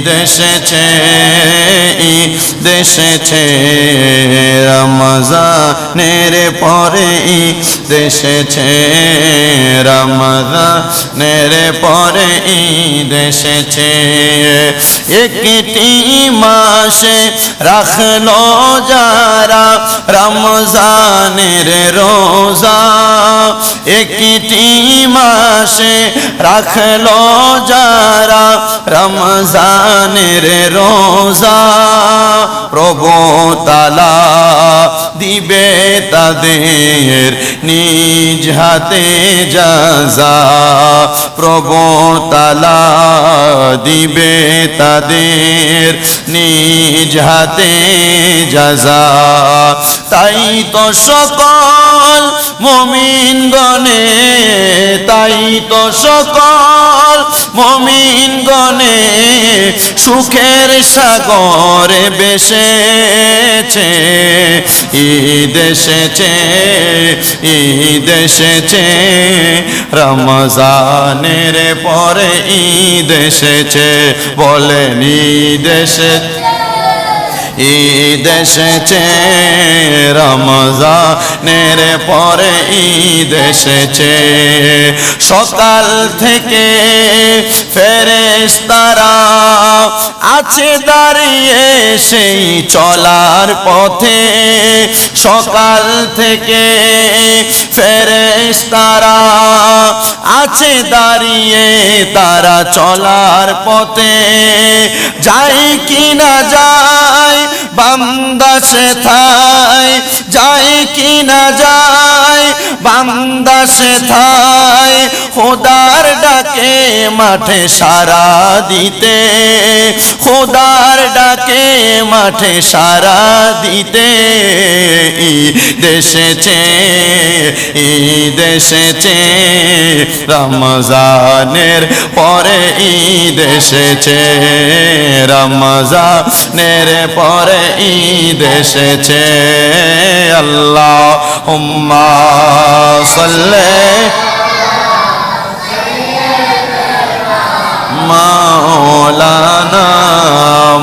ঈদ এসেছে ঈদ এসেছে রমজানের পরে ঈদ এসেছে রমজানের পরে এসেছে একটি মাসে রাখল যারা রমজানের রোজা। একটি মাসে রাখল যারা রমজানের রোজা প্রভু তালা দিবে তাদের নিজ হাতে যাজা প্রভু তালা দিবে তাদের নিজ হাতে যাজা তাই তো সকল মমিন গনে তাই তো সকল মমিন গনে সুখের সাগরে বেসেছে। ঈদ এসেছে ঈদ এসেছে রমজানের পরে ঈদ এসেছে বলেন ঈদ এসেছে ঈদ এসেছে, রমজানের পরে ঈদ এসেছে। সকাল থেকে ফেরেশতারা আছে দাঁড়িয়ে সেই চলার পথে। সকাল থেকে ফেরেশতারা আছে দাঁড়িয়ে তারা চলার পথে যাই কি না যায় বান্দা সে থায় যায় কি না যায়? বান্দা সে থায় খোদার ডাকে মাঠে সারা দিতে। খোদার ডাকে মাঠে সারা দিতে। দেশে ঈদ এসেছে ঈদ এসেছে, রমজানের পরে ঈদ এসেছে। রমজানের পরে ঈদ এসেছে আল্লাহ হুম্মা সাল্লে مولانا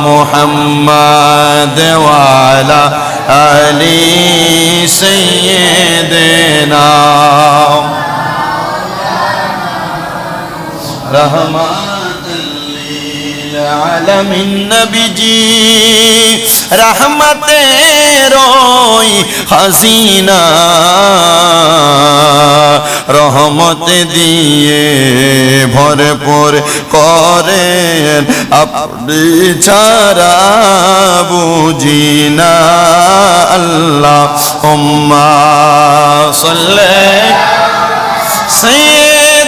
محمد وعلى آل سيدنا رحمة للعالمين. نبي جي রহমতের হাসিনা, রহমত দিয়ে ভরপুর করেন। আপনি ছাড়া বুঝিনা আল্লাহ হোম্মা সল্লে। সে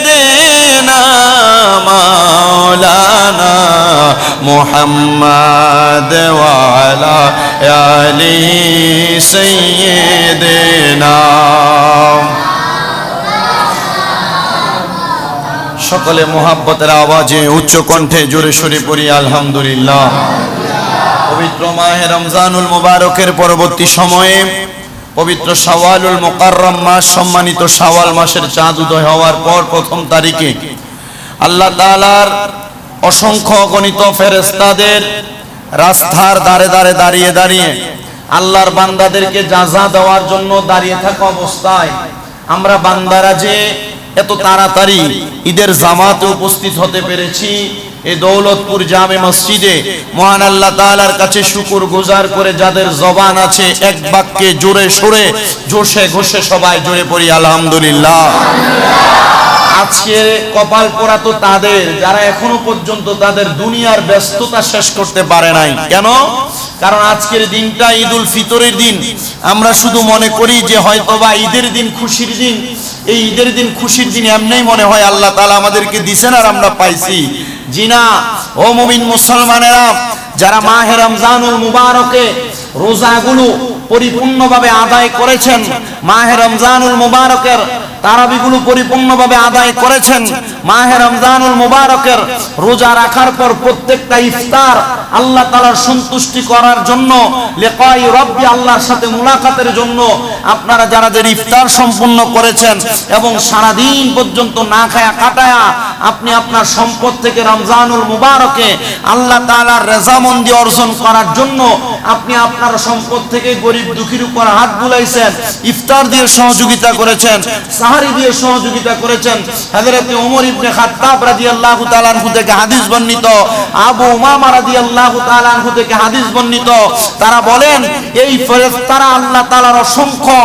দেনা মাওলা। محمد وعلى آل سيدنا সকলে মোহাব্বতের আওয়াজে উচ্চ কণ্ঠে জোরে সরে পড়ি আলহামদুলিল্লাহ পবিত্র মাহে রমজানুল মুবারকের পরবর্তী সময়ে পবিত্র শাওয়ালুল মোকাররম মাস সম্মানিত শাওয়াল মাসের চাঁদ উদয় হওয়ার পর প্রথম তারিখে আল্লাহ তাআলার অসংখ্য গণিত ফেরেস্তাদের রাস্তার দাঁড়ে দাঁড়ে দাঁড়িয়ে দাঁড়িয়ে আল্লাহর বান্দাদেরকে যাজা দেওয়ার জন্য দাঁড়িয়ে থাকা অবস্থায় আমরা বান্দারা যে এত তাড়াতাড়ি ঈদের জামাতে উপস্থিত হতে পেরেছি, এই দৌলতপুর জামে মসজিদে মহান আল্লাহ তাআলার কাছে শুকুর গুজার করে যাদের জবান আছে এক বাক্যে জোরে সরে জোশে ঘোষে সবাই জোরে পড়ি, আলহামদুলিল্লাহ। আজকে কপাল পোড়া তো তাদের, যারা এখনও পর্যন্ত তাদের দুনিয়ার ব্যস্ততা শেষ করতে পারে নাই। কেন? কারণ আজকের দিনটা ঈদুল ফিতরের দিন। আমরা শুধু মনে করি যে হয়তোবা ঈদের দিন খুশির দিন। এই ঈদের দিন খুশির দিন এমনিই মনে হয় আল্লাহ তাআলা আমাদেরকে দিছেন আর আমরা পাইছি। জিনা, ও মুমিন মুসলমানেরা, যারা মাহে রমজানুল মুবারকে রোজাগুলো পরিপূর্ণভাবে আদায় করেছেন, মাহে রমজানুল মুবারকের তারাবিগুলো পরিপূর্ণভাবে আদায় করেছেন। মাহে রমজানুল মুবারকের রোজা রাখার পর প্রত্যেকটা ইফতার আল্লাহ তাআলার সন্তুষ্টি করার জন্য, লিকাই রব্বি আল্লাহর সাথে মুলাকাতের জন্য আপনারা যারা যে ইফতার সম্পূর্ণ করেছেন এবং সারা দিন পর্যন্ত না খায়া কাটায়া আপনি আপনার সম্পদ থেকে রমজানুল মুবারকে আল্লাহ তাআলার রেজামন্দি অর্জন করার জন্য আপনি আপনার সম্পদ থেকে গরিব দুঃখীর উপর হাত বুলাইছেন, ইফতার দিয়ে সহযোগিতা করেছেন, সাহারি দিয়ে সহযোগিতা করেছেন। হযরত ওমর ইবনে খাত্তাব রাদিয়াল্লাহু তাআলা আনহু থেকে হাদিস বর্ণিত, আবু উমামা রাদিয়াল্লাহু তাআলা আনহু থেকে হাদিস বর্ণিত। তারা বলেন, এই ফেরেশতারা আল্লাহ তাআলার অসংখ্য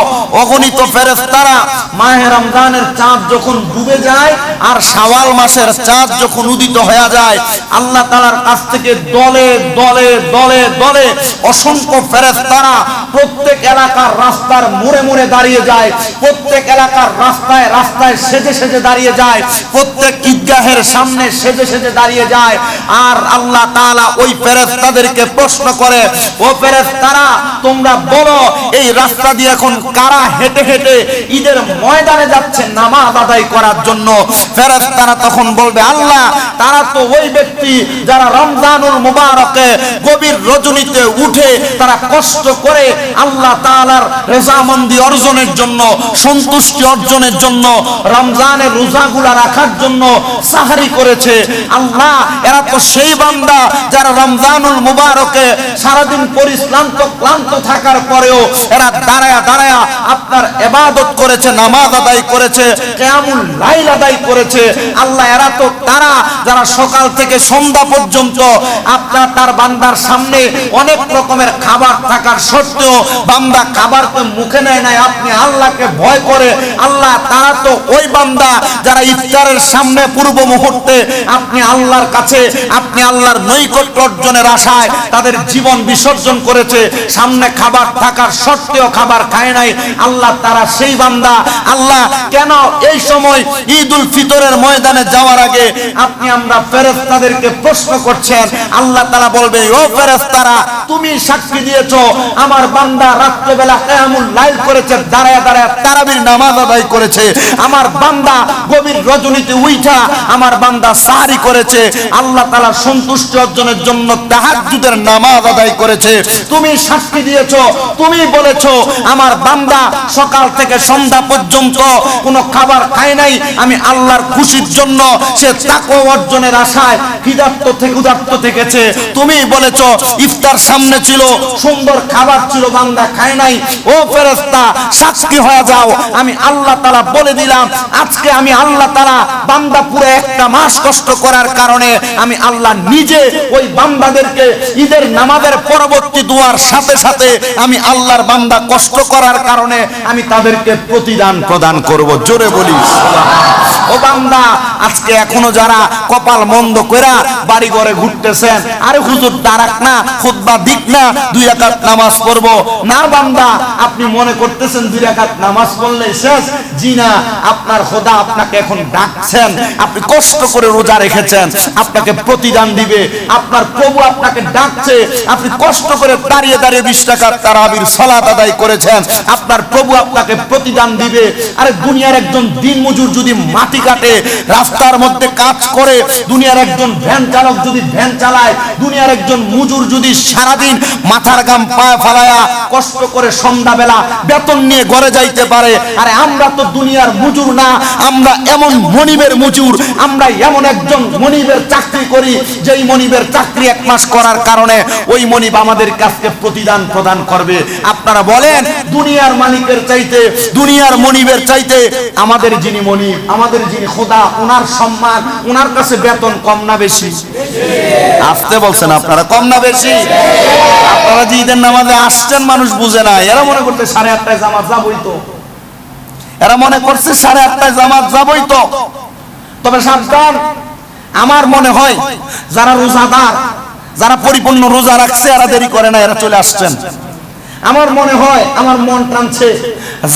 অগণিত ফেরেশতারা মাহে রমজানের চাঁদ যখন ডুবে যায় আর শাওয়াল মাসের চাঁদ যখন উদিত হয়ে যায়, আল্লাহ তাআলার কাছ থেকে দলে দলে দলে দলে অসংখ্য ফেরেশতারা প্রত্যেক এলাকার রাস্তার মোড়ে মোড়ে দাঁড়িয়ে যায়, প্রত্যেক এলাকার রাস্তায় রাস্তায় সেজে সেজে দাঁড়িয়ে যায়, প্রত্যেক ঈদগাহের সামনে সেজে সেজে দাঁড়িয়ে যায়। আর আল্লাহ তাআলা ওই ফেরেশতাদেরকে প্রশ্ন করে, ও ফেরেশতারা, তোমরা বলো, এই রাস্তা দিয়ে এখন কারা হেঁটে হেঁটে ঈদের ময়দানে যাচ্ছে নামাজ আদায় করার জন্য? ফেরেশতারা তখন বলবে, আল্লাহ, তারা তো ওই ব্যক্তি যারা রমজানুল মুবারকে গভীর রজনীতে উঠে তারা কষ্ট করে আল্লাহ তাআলার রেজামন্দি অর্জনের জন্য, সন্তুষ্টি অর্জনের জন্য, রমজানের রোজাগুলা রাখার জন্য সাহারি করেছে। আল্লাহ, এরা তো সেই বান্দা যারা রমজানুল মুবারকে সারাদিন পরিশ্রান্ত ক্লান্ত থাকার পরেও এরা দাঁড়ায়া দাঁড়ায়া আপনার এবাদত করেছে, নামাজ আদায় করেছে, কেয়ামুল লাইল আদায় করেছে। আল্লাহ, এরা তো তারা যারা সকাল থেকে সন্ধ্যা পর্যন্ত আপনার, তার বান্দার সামনে অনেক রকমের খাবার থাকার সত্ত্বেও বান্দা খাবারকে মুখে নেয় নাই। আপনি আল্লাহকে ভয় করে, আল্লাহ তারা তো ওই বান্দা যারা ইফতারের সামনে পূর্ব মুহূর্তে আপনি আল্লাহর কাছে, আপনি আল্লাহর নৈকট্য অর্জনের আশায় তাদের জীবন বিসর্জন করেছে, সামনে খাবার থাকার সত্ত্বেও খাবার খায় নাই। আল্লাহ তারা সেই বান্দা। আল্লাহ, কেন এই সময় ঈদ উল ফিতরের ময়দানে যাওয়ার আগে আপনি আমরা ফেরেশতাদেরকে প্রশ্ন করছেন? আল্লাহ তারা বলবে, ও ফেরেস্তারা তুমি সাক্ষী দিয়েছ। আমার বান্দা রাত্রেবেলা কিয়ামুল লাইল করেছে, দাঁড়ায় দাঁড়ায় তারাবির নামাজ আদায় করেছে। আমার বান্দা গভীর রজনীতে উইঠা আমার বান্দা সাহারি করেছে। আল্লাহ তাআলা সন্তুষ্টি অর্জনের জন্য তাহাজ্জুদের নামাজ আদায় করেছে। তুমি সাক্ষী দিয়েছ, তুমি বলেছ, আমার বান্দা সকাল থেকে সন্ধ্যা পর্যন্ত কোনো খাবার খায় নাই। আমি আল্লাহর খুশির জন্য সে তাকওয়া অর্জনের আশায় ক্ষুধার্ত থেকে উদার্ত থেকেছে। তুমি বলেছ, ইফতার সামনে ছিল, সুন্দর খাবার ছিল, বান্দা খায় নাই। ও ফেরেশতা, সাক্ষী হয়ে যাও, আমি আল্লাহ তাআলা বলে দিলাম, আজকে আমি আল্লাহ তাআলা বান্দা পুরো একটা মাস কষ্ট করার কারণে আমি আল্লাহ নিজে ওই বান্দাদেরকে ঈদের নামাজের পরবর্তী দুয়ার সাথে সাথে আমি আল্লাহর বান্দা কষ্ট করার কারণে আমি তাদেরকে প্রতিদান প্রদান করব। জোরে বলি ও বান্দা, আজকে এখনও যারা কপাল মন্দ কইরা বাড়ি ঘরে ঘুরতেছেন, আরে হুজুর দাঁড়াক না, খুতবা দিক না, দুই রাকাত নামাজ পড়ব। না, বান্দা, আপনি মনে করতেছেন দুই রাকাত নামাজ পড়লে শেষ। জি না, আপনার খোদা আপনাকে এখন ডাকছেন। আপনি কষ্ট করে রোজা রেখেছেন। আপনাকে প্রতিদান দিবে। আপনার প্রভু আপনাকে ডাকছে। আপনি কষ্ট করে দাঁড়িয়ে দাঁড়িয়ে বিশ টাকার তারাবির সলাত আদায় করেছেন। আপনার প্রভু আপনাকে প্রতিদান দিবে। আরে, দুনিয়ার একজন দিন মজুর যদি মাটি কাটে, রাস্তার মধ্যে কাজ করে, দুনিয়ার একজন ভ্যান চালক যদি ভ্যান চালায়, দুনিয়ার একজন মজুর যদি সারাদিন মাথার গাম পায়ে ফালায়া কষ্ট করে সন্ধ্যাবেলা বেতন নিয়ে ঘরে যাইতে পারে। আরে আমরা তো দুনিয়ার মজুর না, আমরা এমন মনিবের মজুর, আমরা এমন একজন মনিবের চাকরি করি, যেই মনিবের চাকরি এক মাস করার কারণে ওই মনিব আমাদের কাছে প্রতিদান প্রদান করবে। আপনারা বলেন, দুনিয়ার মালিকের চাইতে, দুনিয়ার মনিবের চাইতে আমাদের যিনি মনিব, আমাদের যিনি খোদা ওনার সম্মান ওনার কাছে বেতন কম না বেশি? আসতে বলছেন আপনারা, কম না বেশি? আপনারা যে ঈদের নামাজে আসছেন, মানুষ বুঝে না। এরা মনে করতে সাড়ে আটটায় জামাত যাবই তো। এরা মনে করছে সাড়ে আটটায় জামাত যাবই তো। তবে সাবধান, আমার মনে হয় যারা রোজাদার, যারা পরিপূর্ণ রোজা রাখছে, এরা দেরি করে না, এরা চলে আসছেন। আমার মনে হয়, আমার মন টানছে,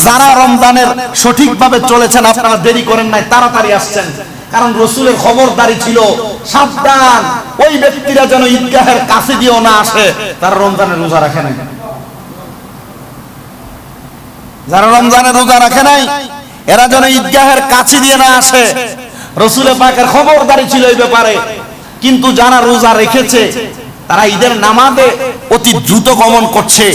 যারা রমজানের সঠিকভাবে চলেছেন, আপনারা দেরি করেন নাই, তাড়াতাড়ি আসছেন। কারণ রসুলের খবরদারি ছিল সাবধান। ওই ব্যক্তিরা যেন ঈদগাহের কাছে দিয়েও না আসে, তারা রমজানের রোজা রাখে নাই। যারা রমজানের রোজা রাখে নাই, এরা যেন ঈদগাহের কাছে দিয়ে না আসে। রসুলের পাকের খবরদারি ছিল এই ব্যাপারে। কিন্তু যারা রোজা রেখেছে, তারা ঈদের নামাজে অতি দ্রুত গমন করছে।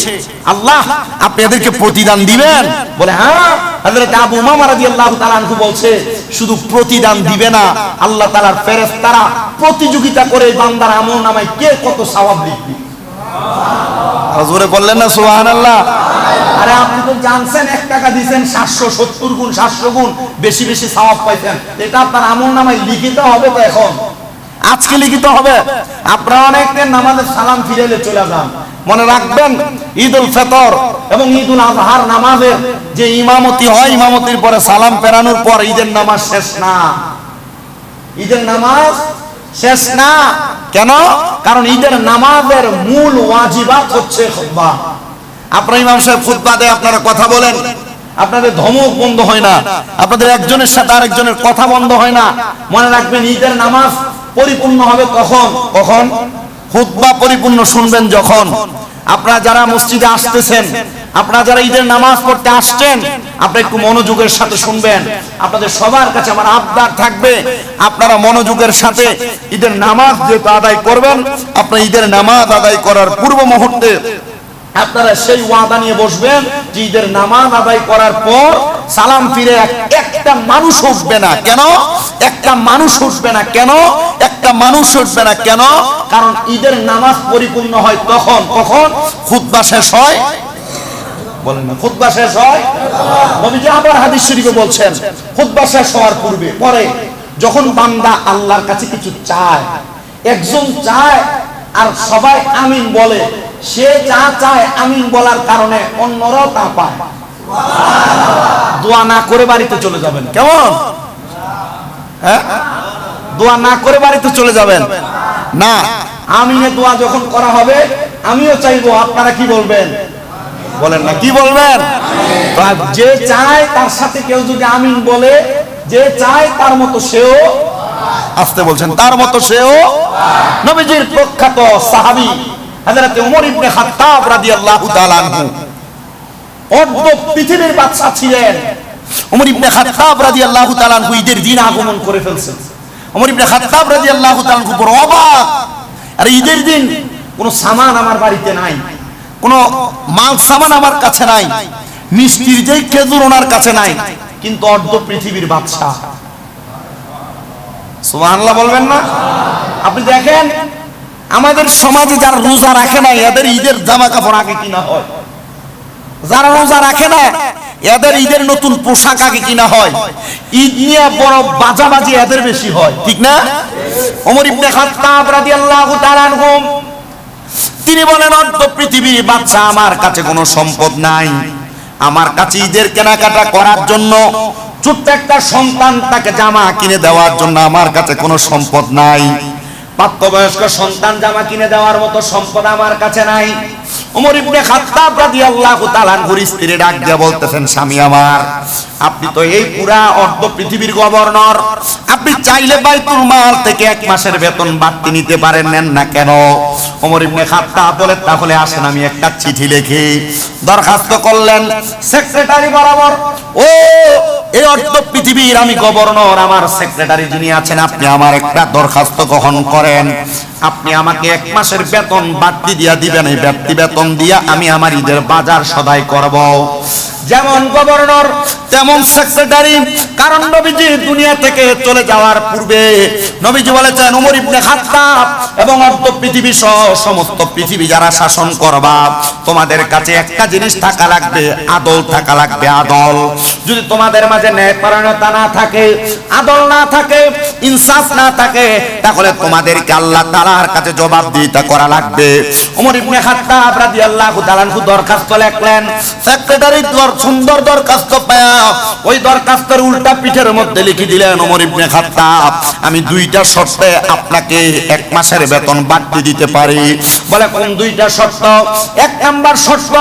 আল্লাহ, আপনি এদেরকে প্রতিদান দিবেন? বলে হ্যাঁ হযরত আবু উমামা রাদিয়াল্লাহু তাআলা আনহু বলছে শুধু প্রতিদান দিবে না আল্লাহ তাআলার ফেরেশতারা প্রতিযোগিতা করে বান্দার আমল নামায় কে কত সওয়াব লিখবে? জোরে বললেন না সুবহানাল্লাহ। আরে আপনি তো জানছেন এক টাকা দিয়েছেন সাতশো সত্তর গুণ সাতশো গুণ বেশি বেশি সওয়াব পাইছেন। এটা আপনার আমল নামায় লিখিত হবে তো এখন। আজকে লিখিত হবে। আপনারা অনেকদিন নামাজের সালাম ফিরেলে চলে যান। মনে রাখবেন ঈদ উল ফেতর এবং ঈদ উল আজহার নামাজের যে ইমামতি হয়, ইমামতির পরে সালাম পেরানোর পর ঈদের নামাজ শেষ না। ঈদের নামাজ শেষ না। কেন? কারণ ঈদের নামাজের মূল ওয়াজিবাত হচ্ছে খুতবা। আপনার ইমাম সাহেব খুতবা দেয়, আপনারা কথা বলেন। আপনাদের ধমক বন্ধ হয় না। আপনাদের একজনের সাথে আরেকজনের কথা বন্ধ হয় না। মনে রাখবেন, ঈদের নামাজ পরিপূর্ণ হবে কখন? কখন? খুতবা পরিপূর্ণ শুনবেন যখন। আপনারা যারা মসজিদে আসতেছেন, আপনারা যারা ঈদের নামাজ পড়তে আসছেন, আপনারা একটু মনোযোগের সাথে শুনবেন। আপনাদের সবার কাছে আমার আবদার থাকবে, আপনারা মনোযোগের সাথে ঈদের নামাজ যেহেতু আদায় করবেন, আপনারা ঈদের নামাজ আদায় করার পূর্ব মুহূর্তে আপনারা সেই ওয়াদা নিয়ে বসবেন যে ঈদের নামাজ আদায় করার পর সালাম ফিরে একটা মানুষ উঠবে না কেন? একটা মানুষ উঠবে না কেন? একটা মানুষ উঠবে না কেন? কারণ ঈদের নামাজ পরিপূর্ণ হয় তখন। কখন? খুতবা শেষ হয়? বলেন না, খুতবা শেষ হয়? নবীজি আবার হাদিস শরীফে বলছেন, খুতবা শেষ হওয়ার পূর্বে, পরে যখন বান্দা আল্লাহর কাছে কিছু চায়, একজন চায় আর সবাই আমিন বলে। সে যা চায় আমিন বলার কারণে অন্যরাও তা পায়। দোয়া না করে বাড়িতে চলে যাবেন। কেমন? হ্যাঁ? দোয়া না করে বাড়িতে চলে যাবেন? না। আমিনে দোয়া যখন করা হবে, আমিও চাইব, আপনারা কি বলবেন? বলেন না, কি বলবেন? যে চায় তার সাথে কেউ যদি আমিন বলে, যে চায় তার মতো সেও আসতে বলছেন, তার মতো সেও নবীজির প্রখ্যাত সাহাবী হযরত ওমর ইবনে খাত্তাব রাদিয়াল্লাহু তাআলা আনহু। অর্ধ পৃথিবীর বাদশা ছিলেন। ওমর ইবনে খাত্তাব রাদিয়াল্লাহু তাআলা আনহু ঈদের দিন আগমন করে ফেলছেন। ওমর ইবনে খাত্তাব রাদিয়াল্লাহু তাআলা আনহু বড় অবাক। আর ঈদের দিন কোনো সামান আমার বাড়িতে নাই, কোনো মাল সামান আমার কাছে নাই, মিষ্টির যেই খেজুর ওনার কাছে নাই, কিন্তু অর্ধ পৃথিবীর বাদশা সুবহানাল্লাহ বলবেন না? আপনি দেখেন, আমাদের সমাজে যারা রোজা রাখে না, এদের ঈদের জামা কাপড় আগে কিনা হয়। যারা রোজা রাখে না, এদের ঈদের নতুন পোশাক আগে কিনা হয়। ঈদ নিয়ে বড় বাজাবাজি এদের বেশি হয়, ঠিক না? ওমর ইবনে খাত্তাব রাদিয়াল্লাহু তাআলা আনহু, তিনি বলেন, অর্ধ পৃথিবীর বাচ্চা আমার কাছে কোনো সম্পদ নাই। আমার কাছে ঈদের কেনাকাটা করার জন্য ছোট্ট একটা সন্তান তাকে জামা কিনে দেওয়ার জন্য আমার কাছে কোনো সম্পদ নাই। প্রাপ্তবয়স্ক সন্তান জামা কিনে দেওয়ার মতো সম্পদ আমার কাছে নাই। ওমর ইবনে খাত্তাব রাদিয়াল্লাহু তাআলা আনহুর স্ত্রী ডাক দিয়ে বলতেছেন, স্বামী আমার, আপনি তো এই পুরা অর্ধ পৃথিবীর গভর্নর। আপনি চাইলে বাইতুল মাল থেকে এক মাসের বেতন বাড়তি নিতে পারেন, নেন না কেন? ওমর ইবনে খাত্তাব বলে, তাহলে আসেন, আমি একটা চিঠি লিখি। দরখাস্ত করলেন, সেক্রেটারি বরাবর, ও, এই অর্ধ পৃথিবীর আমি গভর্নর, আমার সেক্রেটারি যিনি আছেন, আপনি আমার একটা দরখাস্ত গ্রহণ করেন। আপনি আমাকে এক মাসের বেতন বাড়তি দিয়া দিবেন, এই ব্যক্তি বেতন দিয়া আমি আমার ঈদের বাজার সদাই করব। যেমন গভর্নর, তেমন সেক্রেটারি। কারণ নবীজি দুনিয়া থেকে চলে যাওয়ার পূর্বে নবীজি বলেছেন, উমর ইবনে খাত্তাব এবং অর্ধ পৃথিবী সহ সমস্ত পৃথিবী যারা শাসন করবা, তোমাদের কাছে একটা জিনিস থাকা লাগবে, আদল থাকা লাগবে, আদল। যদি তোমাদের মাঝে ন্যায় পরায়ণতা না থাকে, আদল না থাকে, ইনসাফ না থাকে, তাহলে তোমাদেরকে আল্লাহ তাআলার কাছে জবাবদিহিতা করা লাগবে। ওমর ইবনে খাত্তাব রাদিয়াল্লাহু তাআলা দরখাস্ত লিখলেন সেক্রেটারি দর সুন্দর দরখাস্ত পায়া, ওই দরখাস্তের উল্টা পিঠের মধ্যে লিখে দিলেন ওমর ইবনে খাত্তাব, আমি দুইটা শর্তে আপনাকে এক মাসের বেতন বাড়তি দিতে পারি। বলে, কোন দুইটা শর্ত? এক নাম্বার শর্ত,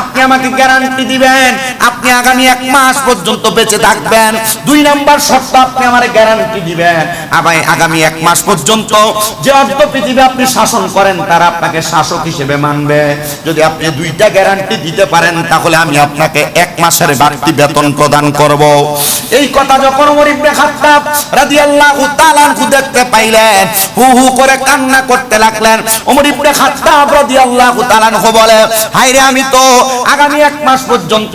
আপনি আমাকে গ্যারান্টি দিবেন, আপনি আগামী এক মাস পর্যন্ত বেঁচে থাকবেন। দুই নাম্বার শর্ত, আপনি আমার গ্যারান্টি দিবেন। আবার আগামী এক মাস পর্যন্ত যে অর্ধ পৃথিবী আপনি শাসন করেন, তারা আপনাকে শাসক হিসেবে মানবে। যদি আপনি দুইটা গ্যারান্টি দিতে পারেন, তাহলে আমি আপনাকে এক মাসের বাড়তি বেতন প্রদান করব। এই কথা যখন ওমর খাত্তাব রাদিয়াল্লাহু তাআলা দেখতে পাইলেন, হু হু করে কান্না করতে লাগলেন। ওমর ইবনে খাত্তাব রাদিয়াল্লাহু তাআলা বলে হায়রে আমি তো আগামী এক মাস পর্যন্ত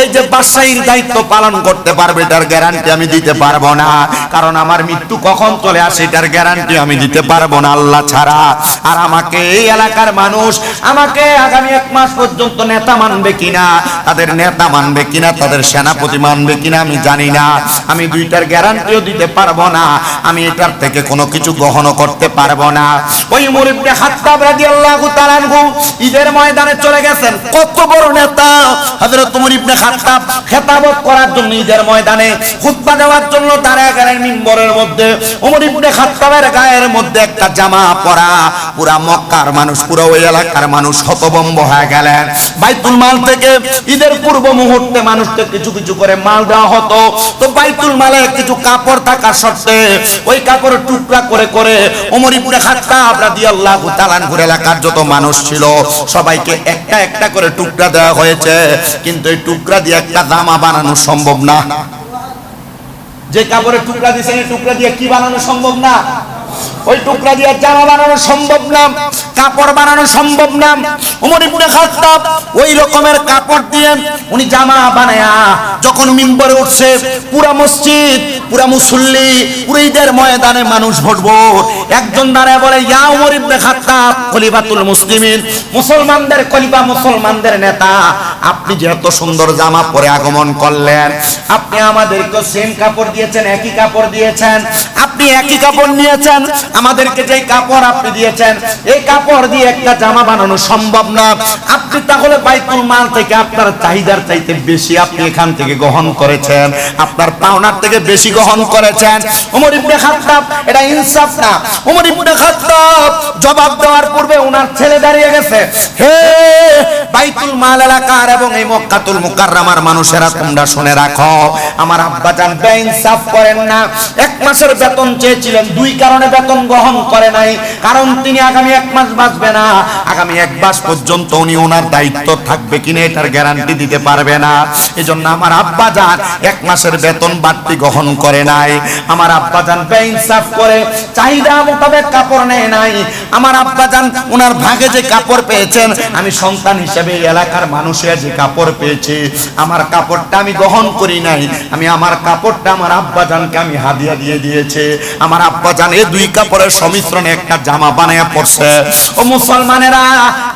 এই যে বাদশাহীর দায়িত্ব পালন করতে পারবে, এটার গ্যারান্টি আমি দিতে পারব না। কারণ আমার মৃত্যু কখন চলে আসে, এটার গ্যারান্টি আমি দিতে পারব না আল্লাহ ছাড়া। আর আমাকে এই এলাকার মানুষ আমাকে আগামী এক মাস পর্যন্ত নেতা মানবে কিনা, তাদের নেতা মানবে কিনা, তাদের সেনাপতি মানবে কিনা আমি জানি না। আমি দুইটার গ্যারান্টিও দিতে পারব না। আমি এটার থেকে কোনো কিছু গ্রহণ করতে পারব না। ওই মুরিবনে খাত্তাব রাদিয়াল্লাহু তাআলা আনহু ঈদের ময়দানে চলে গেছেন। কত বড় নেতা! হযরত উমর ইবনে খাত্তাব খেতাবত করার জন্য ঈদের ময়দানে খুতবা দেওয়ার জন্য দাঁড়ায় গেলেন মিম্বরের মধ্যে, উমর ইবনে খাত্তাবের গায়ের মধ্যে একটা জামা পরা। পুরা মক্কার মানুষ, পুরো ওই এলাকার মানুষ হতবম্ব হয়ে গেলেন। বাইতুল মাল থেকে ঈদের পূর্ব মুহূর্তে মানুষকে কিছু কিছু করে মাল দেওয়া হতো। তো বাইতুল মালে কিছু কাপড় থাকার সত্ত্বে ওই কাপড় টুকরা করে করে ওমর ইবনে খাত্তাব রাদিয়াল্লাহু তাআলা আনহুর এলাকার যত মানুষ ছিল, সবাইকে একটা একটা করে টুকরা দেওয়া হয়েছে। কিন্তু এই টুকরা দিয়ে একটা জামা বানানো সম্ভব না। যে কাপড়ের টুকরা দিয়েছেন টুকরা দিয়ে কি বানানো সম্ভব না? ওই টুকরা দিয়ে জামা বানানো সম্ভব না, কাপড় বানানো সম্ভব না। উমর ইবনে খাত্তাব ওই রকমের কাপড় দিয়ে উনি জামা বানায়া যখন মিম্বরে উঠছে, পুরা মসজিদ, পুরা মুসল্লি পুরো ঈদের ময়দানে মানুষ ভরবো একজন দাঁড়ায় বলে, ইয়া উমর ইবনে খাত্তাব, খলিফাতুল মুসলিমিন, মুসলমানদের খলিফা, মুসলমানদের নেতা, আপনি যে এত সুন্দর জামা পরে আগমন করলেন, আপনি আমাদেরকে সেম কাপড় দিয়েছেন, একই কাপড় দিয়েছেন, আপনি একই কাপড় নিয়েছেন, আমাদেরকে যে কাপড় আপনি দিয়েছেন, এই কাপড় দিয়ে একটা জামা বানানো সম্ভব না। আপনি তাহলে বাইতুল মাল থেকে আপনার চাহিদার চাইতে বেশি আপনি এখান থেকে গ্রহণ করেছেন, আপনার পাওনার থেকে বেশি গ্রহণ করেছেন। ওমর ইবনে খাত্তাব, এটা ইনসাফ না। ওমর ইবনে খাত্তাব জবাব দেওয়ার পূর্বে ওনার ছেলে দাঁড়িয়ে গেছে। হে বাইতুল মাল এলাকার এবং এই মক্কাতুল মুকাররমার মানুষেরা, তোমরা শুনে রাখো, আমার আব্বা জান বেইনসাফ করেন না। এক মাসের বেতন চেয়েছিলেন, দুই কারণে বেতন গ্রহণ করে নাই। কারণ তিনি আগামী এক মাস বাঁচবে না। আগামী এক মাস পর্যন্ত উনি ওনার দায়িত্ব থাকবে কিনা এটার গ্যারান্টি দিতে পারবে না। এজন্য আমার আব্বা জান এক মাসের বেতন বাড়তি গ্রহণ করে নাই। আমার আব্বা জান বেইনসাফ করে, চাহিদা মোতাবেক কাপড় নেয় নাই। আমার আব্বা জান ওনার ভাগে যে কাপড় পেয়েছেন, আমি সন্তান হিসেবে এলাকার মানুষের যে কাপড় পেয়েছি, আমার কাপড়টা আমি গ্রহণ করি নাই। আমি আমার কাপড়টা আমার আব্বা জানকে আমি হাদিয়া দিয়ে দিয়েছে। আমার আব্বা জান এই দুই কাপড়ের সমিশ্রণে একটা জামা বানায়া পড়ছে। ও মুসলমানেরা,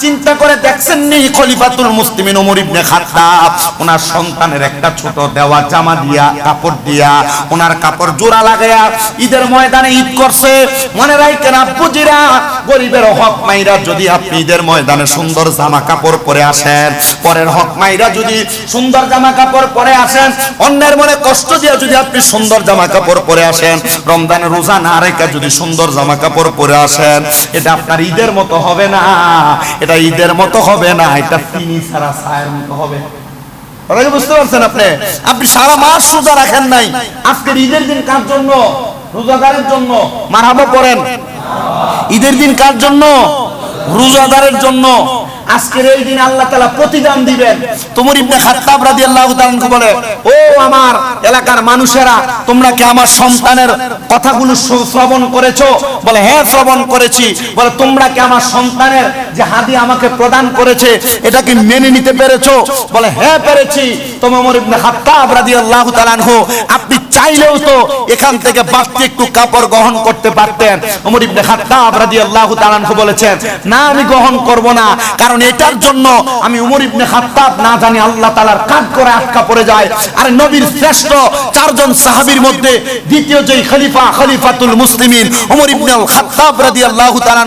চিন্তা করে দেখছেন নি খলিফাতুল মুসলিমিন ওমর ইবনে খাত্তাব? ওনার সন্তানের একটা ছোট দেওয়া জামা দিয়া, কাপড় দিয়া ওনার কাপড় জোড়া লাগায়া ঈদের ময়দানে ঈদ করছে। মনে রাখেন আব্বুজিরা, গরিবের হক মাইরা যদি আপনি ঈদের ময়দানে সুন্দর জামা কাপড় পরে আসেন, পরের হক মাইরা যদি সুন্দর জামা কাপড় পরে আসেন, অন্যের মনে কষ্ট দিয়ে যদি আপনি সুন্দর জামা কাপড় পরে আসেন রমজানে রোজা না রেখে যদি সুন্দর জামা কাপড় পরে আসেন, এটা আপনার ঈদের মতো হবে না, এটা ঈদের মতো হবে না, এটা তিনি ছাড়া ছায়ের মতো হবে। বুঝতে পারছেন আপনি? আপনি সারা মাস রোজা রাখেন নাই, আজকের ঈদের দিন কার জন্য? রোজাদারের জন্য মারহাবা পড়েন। ঈদের দিন কার জন্য? রোজাদারের জন্য। আজকের এই দিন আল্লাহ তাআলা প্রতিদান দিবেন। তোমার ইবনে খাত্তাব রাদিয়াল্লাহু তাআলা বলে, ও আমার এলাকার মানুষেরা, তোমরা কি আমার সন্তানের কথাগুলো শ্রবণ করেছ? বলে হ্যাঁ শ্রবণ করেছি। বলে, তোমরা কি আমার সন্তানের যে হাদি আমাকে প্রদান করেছে, এটা কি মেনে নিতে পেরেছ? বলে হ্যাঁ পেরেছি। তোমার ইবনে খাত্তাব তাআলা আনহু, আপনি চাইলেও তো এখান থেকে বাড়তি একটু কাপড় গ্রহণ করতে পারতেন। ওমর ইবনে খাত্তাব রাদিয়াল্লাহু তাআলা বলেছেন, না, আমি গ্রহণ করব না। কারণ এটার জন্য আমি উমর ইবনে খাত্তাব না জানি আল্লাহ তাআলার কাজ করে আটকা পড়ে যায়। আর নবীর শ্রেষ্ঠ চারজন সাহাবীর মধ্যে দ্বিতীয় যেই খলিফা, খলিফাতুল মুসলিমিন উমর ইবনে আল খাত্তাব রাদিয়াল্লাহু তাআলা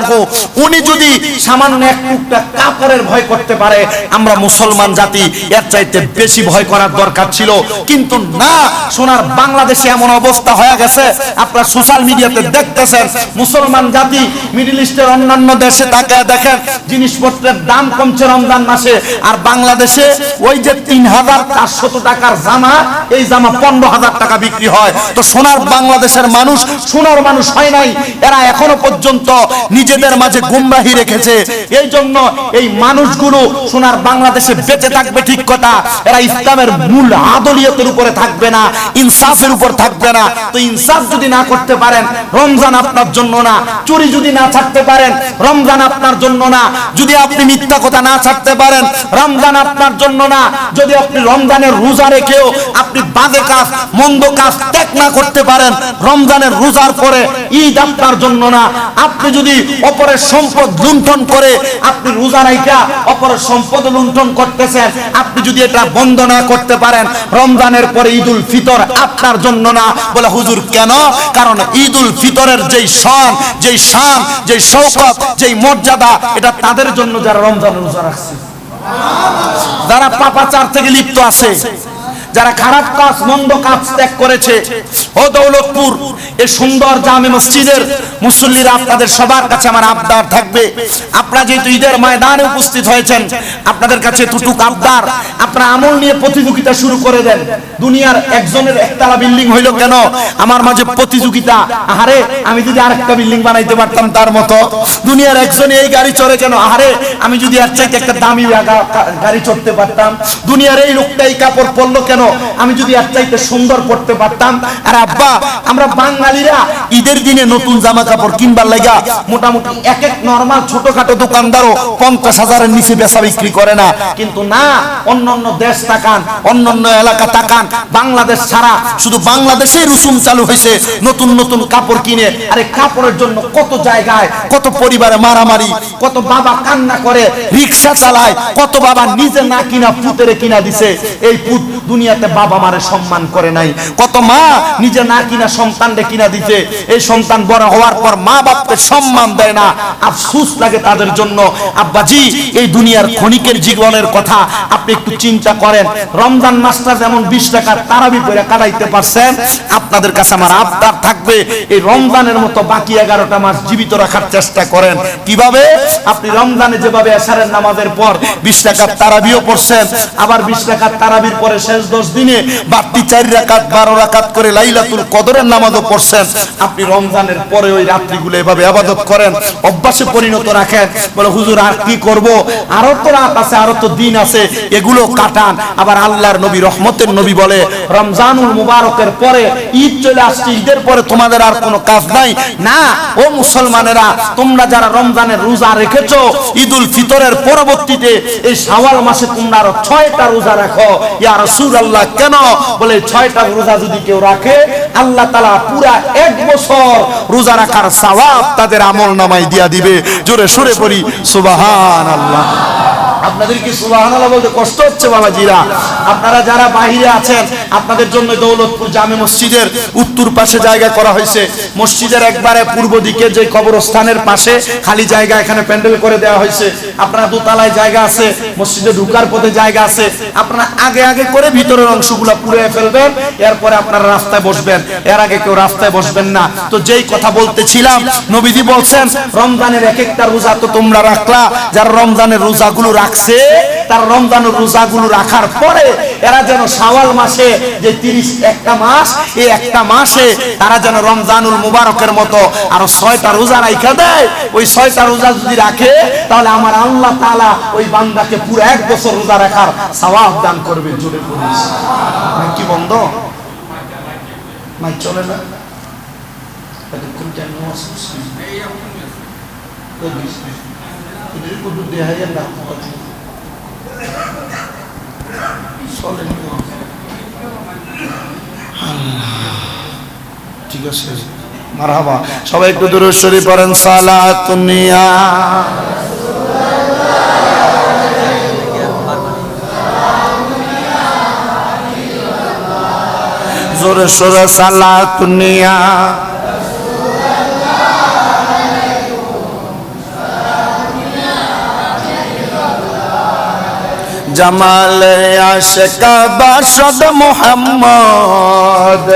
উনি যদি সামান্য এক টুকটা কাপড়ের ভয় করতে পারে, আমরা মুসলমান জাতি এর চাইতে বেশি ভয় করার দরকার ছিল। কিন্তু না, সোনার বাংলা বাংলাদেশে এমন অবস্থা হয়ে গেছে, আপনারা সোশ্যাল মিডিয়াতে দেখতেছেন, মুসলমান জাতি মিডিল ইস্টের অন্যান্য দেশে তাকায় দেখেন, জিনিসপত্রের দাম কমছে রমজান মাসে, আর বাংলাদেশে ওই যে তিন হাজার চারশত টাকার জামা, এই জামা পনেরো হাজার টাকা বিক্রি হয়। তো সোনার বাংলাদেশের মানুষ, সোনার মানুষ হয় নাই, এরা এখনও পর্যন্ত নিজেদের মাঝে গুমরাহি রেখেছে। এই জন্য এই মানুষগুলো সোনার বাংলাদেশে বেঁচে থাকবে ঠিক কথা, এরা ইসলামের মূল আদলিয়তের উপরে থাকবে না ইনসাফের উপর থাকবে না, তো ইনসাফ যদি না করতে পারেন, রমজান আপনার জন্য না। চুরি যদি না ছাড়তে পারেন, রমজান আপনার জন্য না। যদি আপনি মিথ্যা কথা না ছাড়তে পারেন, রমজান আপনার জন্য না। যদি আপনি রমজানের রোজা রেখেও আপনি বাজে কাজ, মন্দ কাজ ত্যাগ না করতে পারেন, রমজানের রোজার পরে ঈদ আপনার জন্য না। আপনি যদি অপরের সম্পদ লুণ্ঠন করে আপনি রোজা রাইখা অপরের সম্পদ লুণ্ঠন করতেছেন, আপনি যদি এটা বন্ধ না করতে পারেন, রমজানের পরে ঈদুল ফিতর আপনার জন্য না। বলে, হুজুর, কেন? কারণ ঈদুল ফিতরের যেই সন যেই শান, যেই শৌকত, যেই মর্যাদা, এটা তাদের জন্য যারা রমজান রোজা রাখছে। যারা পাপাচার থেকে লিপ্ত আছে। যারা খারাপ কাজ, মন্দ কাজ ত্যাগ করেছে, ও দৌলতপুর এই সুন্দর জামে মসজিদের মুসল্লিরা আপনাদের সবার কাছে আমার আবদার থাকবে। আপনারা যেহেতু ঈদের ময়দানে উপস্থিত হয়েছেন, আপনাদের কাছে টুটুক আবদার, আপনারা আমল নিয়ে প্রতিযোগিতা শুরু করে দেন। দুনিয়ার একজনের একতলা বিল্ডিং হইল কেন? আমার মাঝে প্রতিযোগিতা। আহারে, আমি যদি আরেকটা বিল্ডিং বানাইতে পারতাম তার মতো। দুনিয়ার একজনে এই গাড়ি চড়ে কেন? আহারে, আমি যদি আর চাইতে একটা দামি গাড়ি চড়তে পারতাম। দুনিয়ার এই লোকটা এই কাপড় পরলো কেন? আমি যদি আর চাইতে সুন্দর পড়তে পারতাম, আর আব্বা, আমরা বাঙালিরা ঈদের দিনে নতুন জামা কাপড় কিনবার লাগা মোটামুটি এক এক নর্মাল ছোটখাটো দোকানদারও পঞ্চাশ হাজারের নিচে বেচা বিক্রি করে না। কিন্তু না অন্য অন্য দেশ তাকান অন্য অন্য এলাকা তাকান, বাংলাদেশ ছাড়া শুধু বাংলাদেশেই রসুম চালু হয়েছে নতুন নতুন কাপড় কিনে। আরে কাপড়ের জন্য কত জায়গায়, কত পরিবারে মারামারি, কত বাবা কান্না করে, রিক্সা চালায়, কত বাবা নিজে না কিনা পুতেরে কিনা দিছে। এই পুত দুনিয়াতে বাবা মারে সম্মান করে নাই। কত মা নিজে না কিনা সন্তানরে কিনা দিতে এই সন্তান বড় হওয়ার পর মা বাপকে সম্মান দেয় না। আফসুস লাগে তাদের জন্য। আব্বাজি, এই দুনিয়ার ক্ষণিকের জীবনের কথা আপনি একটু চিন্তা করেন। রমজান মাসটা যেমন বিশ টাকার তারাবি করে কাটাইতে পারছেন, আপনাদের কাছে আমার আবদার থাকবে, এই রমজানের মতো বাকি এগারোটা মাস জীবিত রাখার চেষ্টা করেন। কীভাবে? আপনি রমজানে যেভাবে এসারের নামাজের পর বিশ টাকার তারাবিও পড়ছেন, আবার বিশ টাকার তারাবির পরে শেষ দশ দিনে বাড়তি চার রাকাত, বারো রাকাত করে লাইলাতুল কদরের নামাজও পড়ছেন। আপনি রমজানের পরে ওই রাত্রিগুলো এভাবে আবাদত করেন, অভ্যাসে পরিণত রাখেন। বলে, হুজুর, আর কি করব? আরও তো রাত আছে, আরও তো দিন আছে, এগুলো কাটান। আবার আল্লাহর নবী, রহমতের নবী বলে, রমজানুল মুবারকের পরে ঈদ চলে আসছে, ঈদের পরে তোমাদের আর কোনো কাজ নাই। না, ও মুসলমানেরা, তোমরা যারা রমজানের রোজা রেখেছো, ঈদুল ফিতরের পরবর্তীতে এই শাওয়াল মাসে তোমরা আরও ছয়টা রোজা রাখো। ইয়া রাসূল আল্লাহ কেন? বলে, ছয়টা রোজা যদি কেউ রাখে, আল্লাহ তালা পুরা এক বছর রোজা রাখার সওয়াব তাদের আমল নামাই দিয়া দিবে। জোরে সুরে পড়ি সুবাহান আল্লাহ আপনাদের কি সুবহানাল্লাহ বলতে কষ্ট হচ্ছে বাবাজিরা। আপনারা যারা বাহিরে আছেন, আপনাদের জন্য দৌলতপুর জামে মসজিদের উত্তর পাশে জায়গা করা হয়েছে। মসজিদের একবারে পূর্ব দিকে যে কবরস্থানের পাশে খালি জায়গা এখানে প্যান্ডেল করে দেওয়া হয়েছে। আপনারা দোতলায় জায়গা আছে, মসজিদে ঢুকার পথে জায়গা আছে। আপনারা আগে আগে করে ভিতরের অংশগুলো পুড়ে ফেলবেন, এরপরে আপনারা রাস্তায় বসবেন। এর আগে কেউ রাস্তায় বসবেন না। তো যেই কথা বলতেছিলাম, নবীজি বলছেন, রমজানের এক একটা রোজা তো তোমরা রাখলা। যারা রমজানের রোজাগুলো রাখছে তার রমজানের রোজাগুলো রাখার পরে এরা যেন সাওয়াল মাসে যে তিরিশ একটা মাস, এই একটা মাসে তারা যেন রমজানুল মুবারকের মতো আরও ছয়টা রোজা রাইখা দেয়। ওই ছয়টা রোজা যদি রাখে, তাহলে আমার আল্লাহ তাআলা ওই বান্দাকে পুরো এক বছর রোজা রাখার সওয়াব দান করবে জোরে বলিস কি বন্ধ? মাইক চলে না? এদের কোনো দেহাইয়ের না। চলে না। ঠিক আছে। মারহাবা। সবাই একটু দূরে সরি পড়েন। সালাতুনিয়া জোরে সোরে সালাতুনিয়া জামালে আশকা বাসদ মোহাম্মদ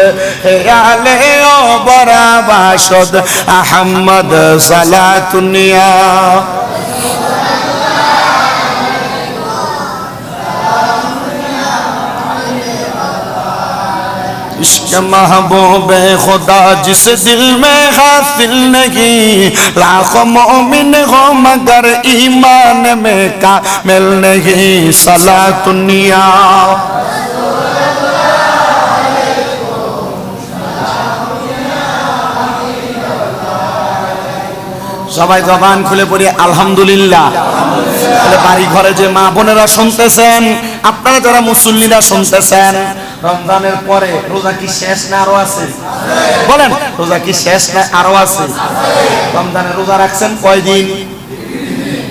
হেয়ালে ও বরা বাসদ আহম্মদ সালাতুনিয়া کہ محبوب خدا جس دل میں حاصل نہیں لاکھوں مومن ہو مگر ایمان میں کامل نہیں سلا دنیا সবাই জবান খুলে পড়ি আলহামদুলিল্লাহ তাহলে বাড়ি ঘরে যে মা বোনেরা শুনতেছেন আপনারা যারা মুসল্লিরা শুনতেছেন রমজানের পরে রোজা কি শেষ না আরও আছে? বলেন, রোজা কি শেষ না আরও আছে? রমজানের রোজা রাখছেন কয়দিন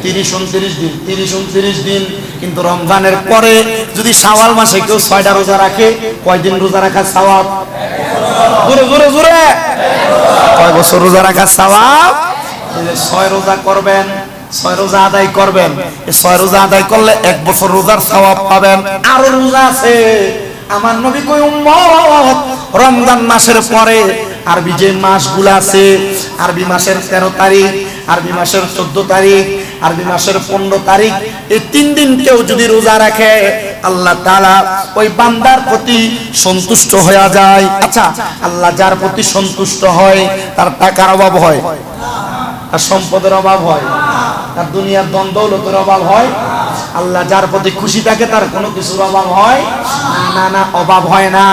তিরিশ উনত্রিশ দিন। তিরিশ উনত্রিশ দিন, কিন্তু রমজানের পরে যদি শাওয়াল মাসে কেউ ছয়টা রোজা রাখে কয়দিন রোজা রাখা সওয়াব? জোরে জোরে জোরে। কয় বছর রোজা রাখা সওয়াব? ছয় রোজা করবেন, ছয় রোজা আদায় করবেন ছয় রোজা আদায় করলে এক বছর রোজার সওয়াব পাবেন। আরও রোজা আছে। আমার নবী কই উম্মত, রমজান মাসের পরে আরবি যে মাসগুলো আছে, আরবি মাসের তেরো তারিখ, আরবি মাসের চোদ্দ তারিখ, আরবি মাসের পনেরো তারিখ, এই তিন দিন কেউ যদি রোজা রাখে, আল্লাহ তাআলা ওই বান্দার প্রতি সন্তুষ্ট হয়ে যায়। আচ্ছা আল্লাহ যার প্রতি সন্তুষ্ট হয়, তার টাকার অভাব হয়, তার সম্পদের অভাব হয়, তার দুনিয়ার দ্বন্দ্বলতের অভাব হয় আল্লাহ যার প্রতি খুশি থাকে তার কোনো কিছুর অভাব হয়? না না, অভাব হয় না।